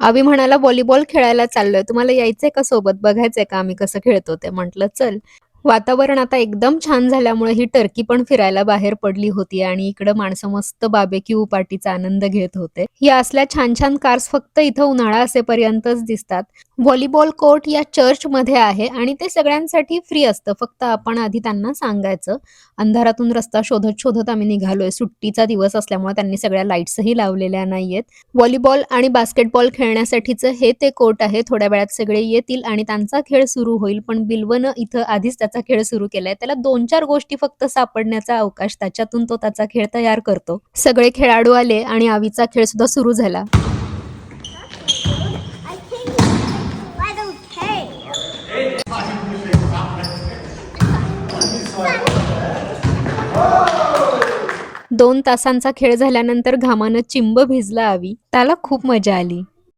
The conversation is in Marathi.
आवी म्हणाला व्हॉलीबॉल खेळायला चाललोय. तुम्हाला यायचंय का सोबत? बघायचंय का आम्ही कसं खेळतो ते? म्हटलं चल. वातावरण आता एकदम छान झाल्यामुळे ही टर्की पण फिरायला बाहेर पडली होती आणि इकडं माणसं मस्त बाबेक्यू पार्टीचा आनंद घेत होते. या असल्या छान छान कार्स फक्त इथं उन्हाळा असेपर्यंतच दिसतात. व्हॉलीबॉल कोर्ट या चर्च मध्ये आहे आणि ते सगळ्यांसाठी फ्री असतं. फक्त आपण आधी त्यांना सांगायचं. अंधारातून रस्ता शोधत शोधत आम्ही निघालोय. सुट्टीचा दिवस असल्यामुळे त्यांनी सगळ्या लाईट्सही लावलेल्या नाहीयेत. व्हॉलीबॉल आणि बास्केटबॉल खेळण्यासाठीचं हे ते कोर्ट आहे. थोड्या वेळात सगळे येतील आणि त्यांचा खेळ सुरू होईल. पण बिल्वनं इथं आधीच त्याचा खेळ सुरू केलाय. त्याला दोन चार गोष्टी फक्त सापडण्याचा अवकाश त्याच्यातून तो त्याचा खेळ तयार करतो. सगळे खेळाडू आले आणि आवीचा खेळ सुद्धा सुरू झाला. दोन तासांचा खेळ झाल्यानंतर घामानं चिंब भिजला आवी. त्याला खूप मजा आली.